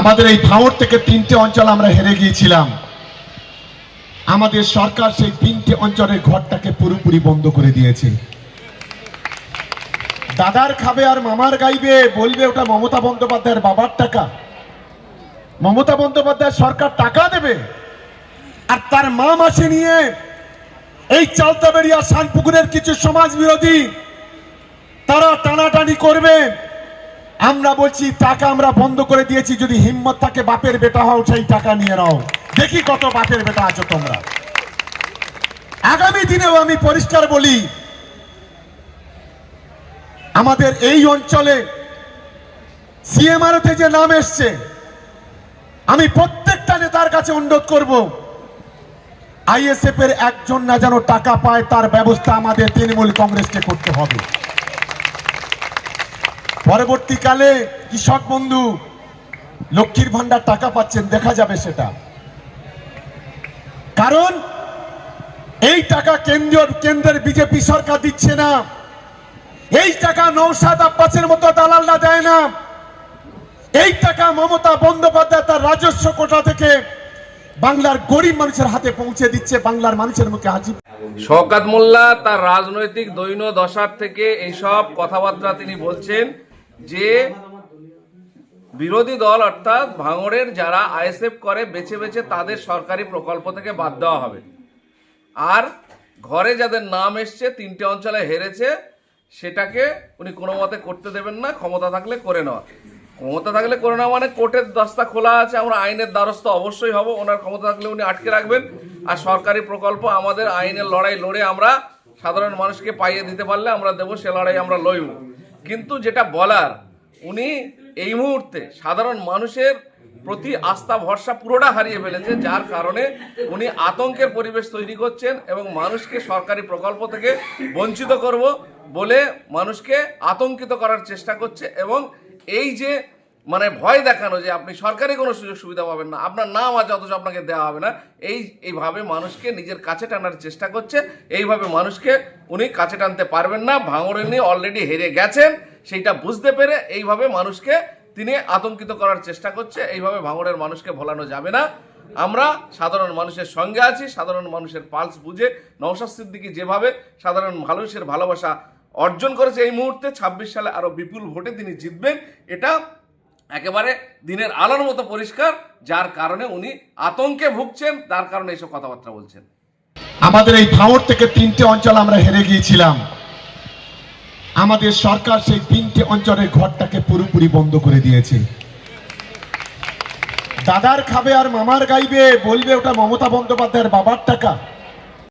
আমাদের এই ভাঙড় থেকে তিনটে অঞ্চল আমরা হেরে গিয়েছিলাম। আমাদের সরকার সেই তিনটে অঞ্চলের ঘরটাকে পুরোপুরি বন্ধ করে দিয়েছে। দাদার খাবে আর মামার গাইবে, বলবে ওটা মমতা বন্দ্যোপাধ্যায়ের বাবার টাকা। মমতা বন্দ্যোপাধ্যায় সরকার টাকা দেবে। আর তার মা মাসে নিয়ে এই চালতাবেড়িয়া শানপুকুরের কিছু সমাজ বিরোধী তারা টানাটানি করবে। আমরা বলছি, টাকা আমরা বন্ধ করে দিয়েছি, যদি হিম্মত থাকে, বাপের বেটা হও, সেই টাকা নিয়ে নাও। দেখি কত বাপের বেটা আছো তোমরা। আগামী দিনেও আমি পরিষ্কার বলি, আমাদের এই অঞ্চলে সিএমআরতে যে নাম এসছে, আমি প্রত্যেকটা নেতার কাছে অনুরোধ করব আইএসএফ এর একজন না যেন টাকা পায়, তার ব্যবস্থা আমাদের তৃণমূল কংগ্রেসকে করতে হবে। পরবর্তীকালে কৃষক বন্ধু লক্ষ্মীর ভান্ডার টাকা পাচ্ছেন, দেখা যাবে সেটা। কারণ এই টাকা কেন্দ্রীয়, কেন্দ্রের বিজেপি সরকার দিচ্ছে না। এই টাকা নৌসাদ আব্বাসের মতো দালালরা দেয় না। এই টাকা মমতা বন্দ্যোপাধ্যায় তার রাজস্ব কোটা থেকে বাংলার গরিব মানুষের হাতে পৌঁছে দিচ্ছে, বাংলার মানুষের মুখে হাজির শওকাত মোল্লা তার রাজনৈতিক দৈন্য দশার থেকে এইসব কথাবার্তা তিনি বলছেন। যে বিরোধী দল অর্থাৎ ভাঙড়ের যারা আইএসএফ করে, বেছে বেছে তাদের সরকারি প্রকল্প থেকে বাদ দেওয়া হবে। আর ঘরে যাদের নাম এসছে, তিনটে অঞ্চলে হেরেছে, সেটাকে উনি কোনো মতে করতে দেবেন না, ক্ষমতা থাকলে করে নেওয়া। ক্ষমতা থাকলে করে নেওয়া মানে কোর্টের দস্তা খোলা আছে, আমরা আইনের দ্বারস্থ অবশ্যই হব, ওনার ক্ষমতা থাকলে উনি আটকে রাখবেন। আর সরকারি প্রকল্প, আমাদের আইনের লড়াই লড়ে আমরা সাধারণ মানুষকে পাইয়ে দিতে পারলে আমরা দেবো, সে লড়াই আমরা লইব। কিন্তু যেটা বলার, উনি এই মুহূর্তে সাধারণ মানুষের প্রতি আস্থা, ভরসা পুরোটা হারিয়ে ফেলেছে যার কারণে উনি আতঙ্কের পরিবেশ তৈরি করছেন এবং মানুষকে সরকারি প্রকল্প থেকে বঞ্চিত করব বলে মানুষকে আতঙ্কিত করার চেষ্টা করছে এবং এই যে মানে ভয় দেখানো যে আপনি সরকারি কোনো সুযোগ সুবিধা পাবেন না। আপনার নাম আছে, অথচ আপনাকে দেওয়া হবে না। এই, এইভাবে মানুষকে নিজের কাছে টানার চেষ্টা করছে। এইভাবে মানুষকে উনি কাছে টানতে পারবেন না। ভাঙড়ে নিয়ে অলরেডি হেরে গেছেন, সেইটা বুঝতে পেরে এইভাবে মানুষকে তিনি আতঙ্কিত করার চেষ্টা করছে। এইভাবে ভাঙড়ের মানুষকে ভোলানো যাবে না। আমরা সাধারণ মানুষের সঙ্গে আছি, সাধারণ মানুষের পালস বুঝে, নওশাদ সিদ্দিকী যেভাবে সাধারণ মানুষের ভালোবাসা অর্জন করেছে, এই মুহূর্তে ছাব্বিশ সালে আরও বিপুল ভোটে তিনি জিতবেন, এটা একেবারে দিনের আলোর মতো পরিষ্কার, যার কারণে উনি আতঙ্কে ভুগছেন, তার কারণে এইসব কথাবার্তা বলছেন। আমাদের এই ভাঙড় থেকে তিনটে অঞ্চল আমরা হেরে গিয়েছিলাম। আমাদের সরকার সেই তিনটে অঞ্চলের ঘরটাকে পুরোপুরি বন্ধ করে দিয়েছে। দাদার খাবে আর মামার গাইবে, বলবে ওটা মমতা বন্দ্যোপাধ্যায়ের বাবার টাকা।